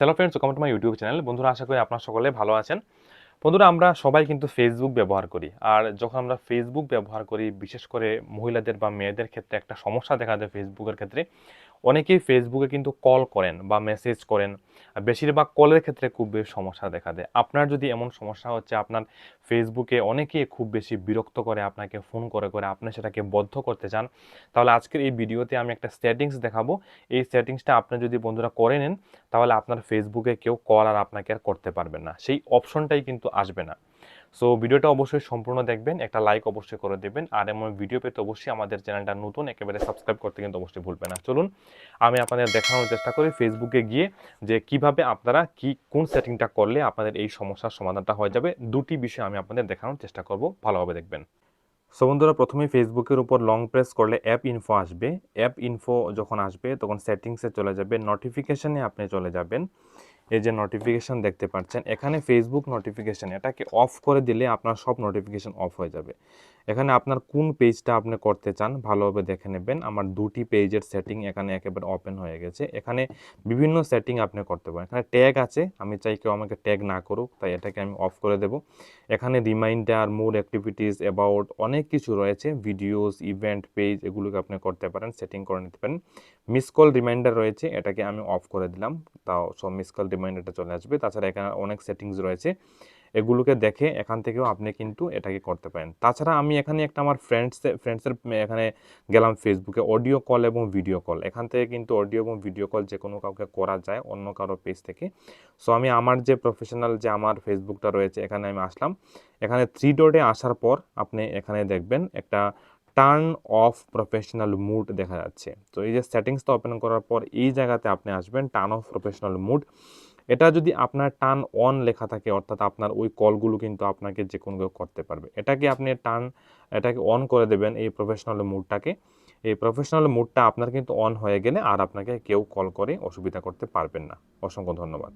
Hello friends welcome to my YouTube channel বন্ধুরা, আশা করি আপনার সকলে ভালো আছেন। বন্ধুরা, আমরা সবাই কিন্তু ফেসবুক ব্যবহার করি। আর যখন আমরা ফেসবুক ব্যবহার করি, বিশেষ করে মহিলাদের বা মেয়েদের ক্ষেত্রে একটা সমস্যা দেখা যায় ফেসবুকের ক্ষেত্রে অনেকেই ফেসবুকে কিন্তু কল করেন বা মেসেজ করেন। বেশিরভাগ কলের ক্ষেত্রে খুব বেশি সমস্যা দেখা দেয়। আপনার যদি এমন সমস্যা হচ্ছে, আপনার ফেসবুকে অনেকেই খুব বেশি বিরক্ত করে, আপনাকে ফোন করে করে আপনি সেটাকে বদ্ধ করতে চান, তাহলে আজকের এই ভিডিওতে আমি একটা সেটিংস দেখাবো। এই সেটিংসটা আপনি যদি বন্ধুরা করে নেন, তাহলে আপনার ফেসবুকে কেউ কল আর আপনাকে আর করতে পারবেন না। সেই অপশনটাই কিন্তু আসবে না। সো ভিডিওটা অবশ্যই সম্পূর্ণ দেখবেন, একটা লাইক অবশ্যই করে দেবেন, আর এমন ভিডিও পেতে অবশ্যই আমাদের চ্যানেলটা নতুন, একেবারে সাবস্ক্রাইব করতে কিন্তু অবশ্যই ভুলবেন না। চলুন, আমি আপনাদের দেখানোর চেষ্টা করি ফেসবুকে গিয়ে যে কীভাবে আপনারা কি, কোন সেটিংটা করলে আপনাদের এই সমস্যার সমাধানটা হয়ে যাবে, দুটি বিষয় আমি আপনাদের দেখানোর চেষ্টা করব, ভালোভাবে দেখবেন। সো বন্ধুরা প্রথমে ফেসবুকের উপর লং প্রেস করলে অ্যাপ ইনফো আসবে। অ্যাপ ইনফো যখন আসবে, তখন সেটিংসে চলে যাবে নোটিফিকেশানে আপনি চলে যাবেন। এই যে নোটিফিকেশান দেখতে পাচ্ছেন, এখানে ফেসবুক নোটিফিকেশান এটাকে অফ করে দিলে আপনার সব নোটিফিকেশান অফ হয়ে যাবে। এখানে আপনার কোন পেজটা আপনি করতে চান ভালোভাবে দেখে নেবেন। আমার দুটি পেজের সেটিং এখানে একেবারে ওপেন হয়ে গেছে। এখানে বিভিন্ন সেটিং আপনি করতে পারেন। এখানে ট্যাগ আছে, আমি চাই কেউ আমাকে ট্যাগ না করুক, তাই এটাকে আমি অফ করে দেব। এখানে রিমাইন্ডার মোর অ্যাক্টিভিটিস অ্যাবাউট অনেক কিছু রয়েছে ভিডিওস ইভেন্ট পেজ এগুলোকে আপনি করতে পারেন সেটিং করে নিতে পারেন। মিস কল রিমাইন্ডার রয়েছে, এটাকে আমি অফ করে দিলাম। তাও সব মিস কল রিমাইন্ডারটা চলে আসবে। তাছাড়া এখানে অনেক সেটিংস রয়েছে। এগুলোকে দেখে এখান থেকেও আপনি কিন্তু এটাকে করতে পারেন। তাছাড়া আমি এখানে একটা আমার ফ্রেন্ডস ফ্রেন্ডসের এখানে গেলাম ফেসবুকে অডিও কল এবং ভিডিও কল এখান থেকে কিন্তু অডিও এবং ভিডিও কল যে কোনো কাউকে করা যায়, অন্য কারও পেজ থেকে। সো আমি আমার যে প্রফেশনাল যে আমার ফেসবুকটা রয়েছে, এখানে আমি আসলাম। এখানে থ্রি ডটে আসার পর আপনি এখানে দেখবেন একটা টার্ন অফ প্রফেশনাল মুড দেখা যাচ্ছে। তো এই যে সেটিংসটা ওপেন করার পর এই জায়গাতে আপনি আসবেন টার্ন অফ প্রফেশনাল মুড এটা যদি আপনার টার্ন অন লেখা থাকে, অর্থাৎ আপনার ওই কলগুলো কিন্তু আপনাকে যে কোনো কেউ করতে পারবে। এটাকে আপনি টার্ন, এটাকে অন করে দেবেন এই প্রফেশনাল মুডটাকে। এই প্রফেশনাল মুডটা আপনার কিন্তু অন হয়ে গেলে আর আপনাকে কেউ কল করে অসুবিধা করতে পারবেন না। অসংখ্য ধন্যবাদ।